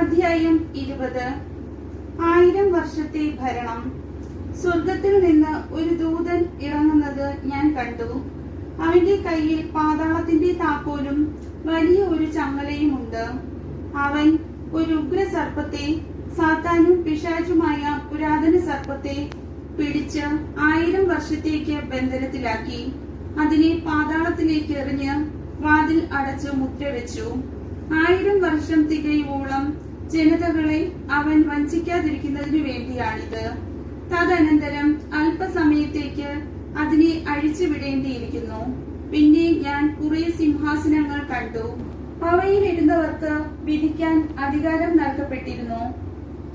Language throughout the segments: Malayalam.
അധ്യായം ഇരുപത്. ആയിരം വർഷത്തെ ഭരണം. സ്വർഗത്തിൽ നിന്ന് ഒരു ദൂതൻ ഇറങ്ങുന്നത് ഞാൻ കണ്ടു. അവന്റെ കയ്യിൽ പാതാളത്തിന്റെ താക്കോലും വലിയ ഒരു ചങ്ങലയുമുണ്ട്. അവൻ ഒരു ഉഗ്ര സർപ്പത്തെ സാത്താനും പിശാചുമായ പുരാതന സർപ്പത്തെ പിടിച്ച് ആയിരം വർഷത്തേക്ക് ബന്ധനത്തിലാക്കി. അതിനെ പാതാളത്തിലേക്ക് എറിഞ്ഞ് വാതിൽ അടച്ച് മുദ്രവെച്ചു. ആയിരം വർഷം തികയുവോളം ജനതകളെ അവൻ വഞ്ചിക്കാതിരിക്കുന്നതിനു വേണ്ടിയാണിത്. തദനന്തരം അല്പസമയത്തേക്ക് അതിനെ വിടേണ്ടിയിരിക്കുന്നു പിന്നെ ഞാൻ കുറെ സിംഹാസനങ്ങൾ കണ്ടു. അവയിൽ ഇരുന്നവർക്ക് വിധിക്കാൻ അധികാരം നൽകപ്പെട്ടിരുന്നു.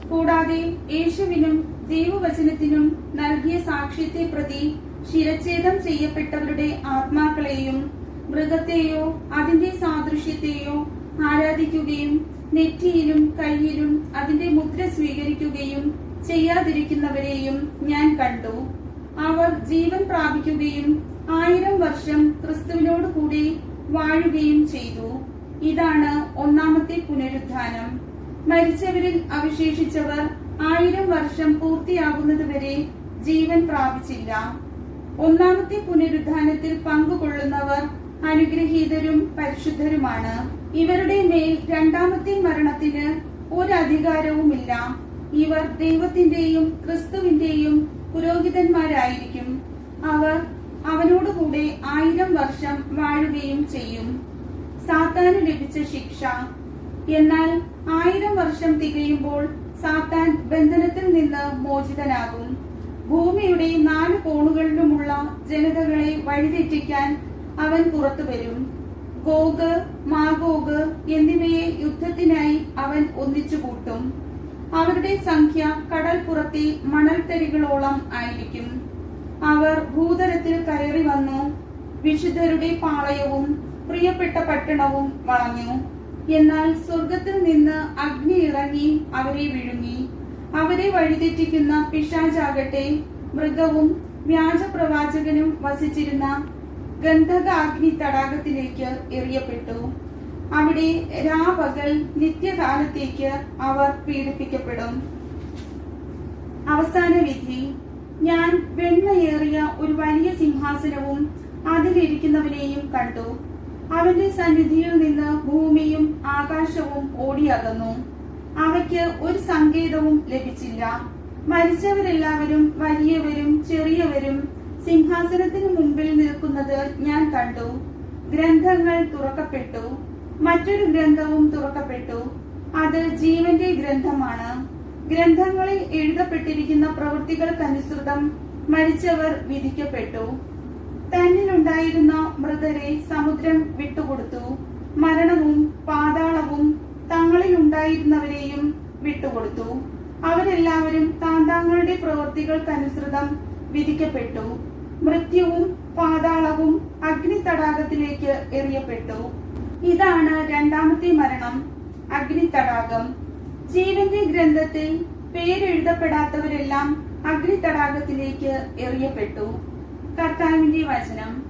കൂടാതെ യേശുവിനും ദൈവവചനത്തിനും നൽകിയ സാക്ഷ്യത്തെ പ്രതി ശിരച്ഛേദം ചെയ്യപ്പെട്ടവരുടെ ആത്മാക്കളെയും മൃഗത്തെയോ അതിന്റെ സാദൃശ്യത്തെയോ ആരാധിക്കുകയും നെറ്റിയിലും കയ്യിലും അതിന്റെ മുദ്ര സ്വീകരിക്കുകയും ചെയ്യാതിരിക്കുന്നവരെയും ഞാൻ കണ്ടു. അവർ ജീവൻ പ്രാപിക്കുകയും ആയിരം വർഷം ക്രിസ്തുവിനോട് കൂടി വാഴുകയും ചെയ്തു. ഇതാണ് ഒന്നാമത്തെ പുനരുദ്ധാനം മരിച്ചവരിൽ അവശേഷിച്ചവർ ആയിരം വർഷം പൂർത്തിയാകുന്നതുവരെ ജീവൻ പ്രാപിച്ചില്ല. ഒന്നാമത്തെ പുനരുദ്ധാനത്തിൽ പങ്കുകൊള്ളുന്നവർ അനുഗ്രഹീതരും പരിശുദ്ധരുമാണ്. ഇവരുടെ മേൽ രണ്ടാമത്തെ മരണത്തിന് ഒരധികാരവുമില്ല. ഇവർ ദൈവത്തിന്റെയും ക്രിസ്തുവിന്റെയും പുരോഹിതന്മാരായിരിക്കും. അവർ അവനോടുകൂടെ ആയിരം വർഷം വാഴുകയും ചെയ്യും. സാത്താന് ലഭിച്ച ശിക്ഷ. എന്നാൽ ആയിരം വർഷം തികയുമ്പോൾ സാത്താൻ ബന്ധനത്തിൽ നിന്ന് മോചിതനാകും. ഭൂമിയുടെ നാല് കോണുകളിലുമുള്ള ജനതകളെ വഴിതെറ്റിക്കാൻ അവൻ പുറത്തു വരും. ഗോഗ് മാഗോഗ് എന്നിവയെ യുദ്ധത്തിനായി അവൻ ഒന്നിച്ചു കൂട്ടും. അവരുടെ സംഖ്യ കടൽപ്പുറത്തെ മണൽത്തരികളോളം ആയിരിക്കും. അവർ ഭൂതലത്തിൽ കയറി വന്നു വിശുദ്ധരുടെ പാളയവും പ്രിയപ്പെട്ട പട്ടണവും വളഞ്ഞു. എന്നാൽ സ്വർഗത്തിൽ നിന്ന് അഗ്നി ഇറങ്ങി അവരെ വിഴുങ്ങി. അവരെ വഴിതെറ്റിക്കുന്ന പിശാചാകട്ടെ മൃഗവും വ്യാജപ്രവാചകനും വസിച്ചിരുന്ന ഗന്ധക അഗ്നി തടാകത്തിലേക്ക് എറിയപ്പെട്ടു. അവിടെ രാപകൽ നിത്യകാലത്തേക്ക് അവർ പീഡിപ്പിക്കപ്പെടും. അവസാന വിധി ഞാൻ വെണ്ണയേറിയ ഒരു വലിയ സിംഹാസനവും അതിലിരിക്കുന്നവനെയും കണ്ടു. അവന്റെ സന്നിധിയിൽ നിന്ന് ഭൂമിയും ആകാശവും ഓടിയകന്നു. അവയ്ക്ക് ഒരു സങ്കേതവും ലഭിച്ചില്ല. മരിച്ചവരെല്ലാവരും വലിയവരും ചെറിയവരും സിംഹാസനത്തിന് മുൻപിൽ നിൽക്കുന്നത് ഞാൻ കണ്ടു. ഗ്രന്ഥങ്ങൾ തുറക്കപ്പെട്ടു. മറ്റൊരു ഗ്രന്ഥവും തുറക്കപ്പെട്ടു. അത് ജീവന്റെ ഗ്രന്ഥമാണ്. ഗ്രന്ഥങ്ങളിൽ എഴുതപ്പെട്ടിരിക്കുന്ന പ്രവൃത്തികൾക്കനുസൃതം മരിച്ചവർ വിധിക്കപ്പെട്ടു. തന്നിലുണ്ടായിരുന്ന മൃതരെ സമുദ്രം വിട്ടുകൊടുത്തു. മരണവും പാതാളവും തങ്ങളിൽ ഉണ്ടായിരുന്നവരെയും വിട്ടുകൊടുത്തു. അവരെല്ലാവരും താന്താങ്ങളുടെ പ്രവൃത്തികൾക്കനുസൃതം വിധിക്കപ്പെട്ടു. മൃത്യുവും പാതാളവും അഗ്നി തടാകത്തിലേക്ക് എറിയപ്പെട്ടു. ഇതാണ് രണ്ടാമത്തെ മരണം അഗ്നി തടാകം ജീവന്റെ ഗ്രന്ഥത്തിൽ പേരെഴുതപ്പെടാത്തവരെല്ലാം അഗ്നി തടാകത്തിലേക്ക് എറിയപ്പെട്ടു. കർത്താവിന്റെ വചനം.